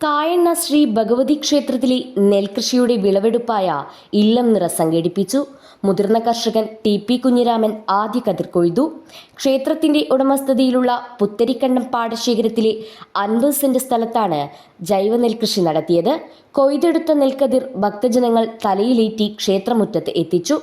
കായണ്ണ ശ്രീ ഭഗവതി ക്ഷേത്രത്തിലെ നെൽകൃഷിയുടെ വിളവെടുപ്പായ ഇല്ലം നിറ സംഘടിപ്പിച്ചു. മുതിർന്ന കർഷകൻ ടി പി കുഞ്ഞിരാമൻ ആദ്യ കതിർ കൊയ്തു. ക്ഷേത്രത്തിന്റെ ഉടമസ്ഥതയിലുള്ള പുത്തരിക്കണ്ടം പാടശേഖരത്തിലെ അൻപത് സെന്റ് സ്ഥലത്താണ് ജൈവ നെൽകൃഷി നടത്തിയത്. കൊയ്തെടുത്ത നെൽക്കതിർ ഭക്തജനങ്ങൾ തലയിലേറ്റി ക്ഷേത്രമുറ്റത്ത് എത്തിച്ചു.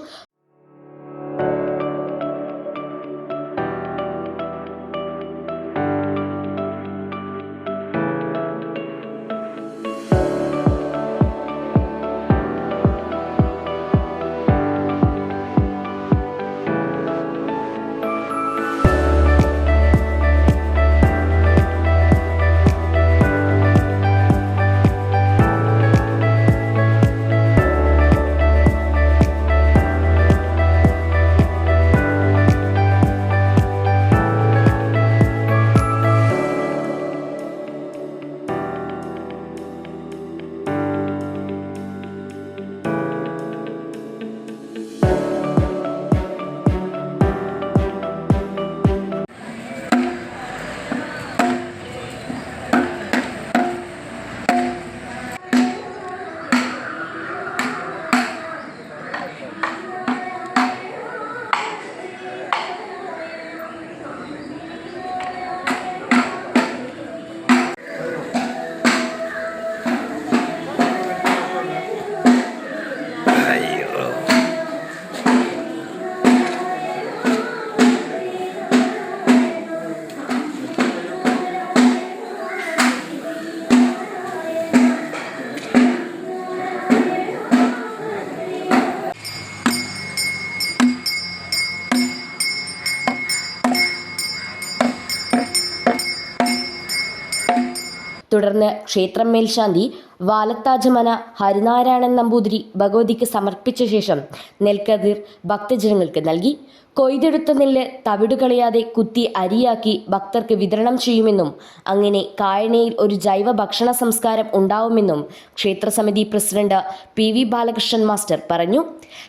തുടർന്ന് ക്ഷേത്രം മേൽശാന്തി വാലത്താജമന ഹരിനാരായണൻ നമ്പൂതിരി ഭഗവതിക്ക് സമർപ്പിച്ച ശേഷം നെൽക്കതിർ ഭക്തജനങ്ങൾക്ക് നൽകി. കൊയ്തെടുത്ത നെല്ല് തവിടുകളയാതെ കുത്തി അരിയാക്കി ഭക്തർക്ക് വിതരണം ചെയ്യുമെന്നും അങ്ങനെ കായണയിൽ ഒരു ജൈവ ഭക്ഷണ സംസ്കാരം ഉണ്ടാവുമെന്നും ക്ഷേത്രസമിതി president P V Balakrishnan master പറഞ്ഞു.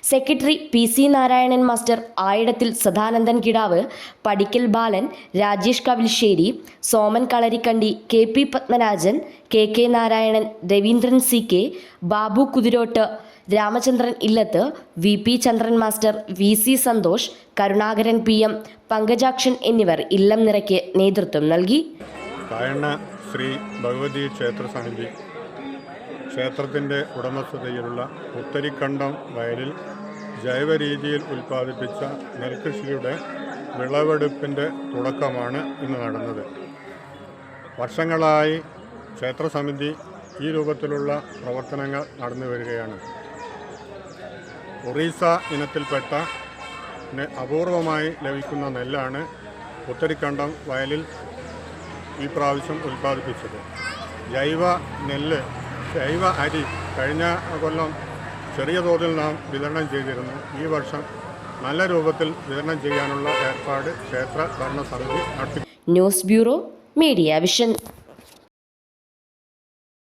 Secretary P C Narayanan master Ayidathil Sadanandan Kidavu Padikkal Balan Rajesh Kavilsseri Soman Kalarikkandi K P Padmarajan K K Narayanan Raveendran C K Babu Kuthirottu Ramachandran Illathu V P Chandran master V C Santhosh Karunakaran P M Pankajakshan എന്നിവർ ഇല്ലം നിറയ്ക്ക് നേതൃത്വം നൽകി. ശ്രീ ഭഗവതി ക്ഷേത്ര സമിതി ക്ഷേത്രത്തിന്റെ ഉടമസ്ഥതയിലുള്ള ഉത്തരിക്കണ്ടം വയലിൽ ജൈവ രീതിയിൽ ഉൽപ്പാദിപ്പിച്ച നെൽകൃഷിയുടെ വിളവെടുപ്പിന്റെ തുടക്കമാണ് ഇന്ന് നടന്നത്. വർഷങ്ങളായി ക്ഷേത്രസമിതി ഈ രൂപത്തിലുള്ള പ്രവർത്തനങ്ങൾ നടന്നു വരികയാണ്. ഒറീസ ഇനത്തിൽപ്പെട്ട അപൂർവമായി ലഭിക്കുന്ന നെല്ലാണ് ഉത്തരിക്കണ്ടം വയലിൽ ഈ പ്രാവശ്യം ഉൽപ്പാദിപ്പിച്ചത്. ജൈവ നെല്ല് ജൈവ അരി കഴിഞ്ഞ കൊല്ലം ചെറിയ തോതിൽ നാം വിതരണം ചെയ്തിരുന്നു. ഈ വർഷം നല്ല രൂപത്തിൽ വിതരണം ചെയ്യാനുള്ള ഏർപ്പാട് ക്ഷേത്ര ഭരണസമിതി നടത്തി. News bureau media vision.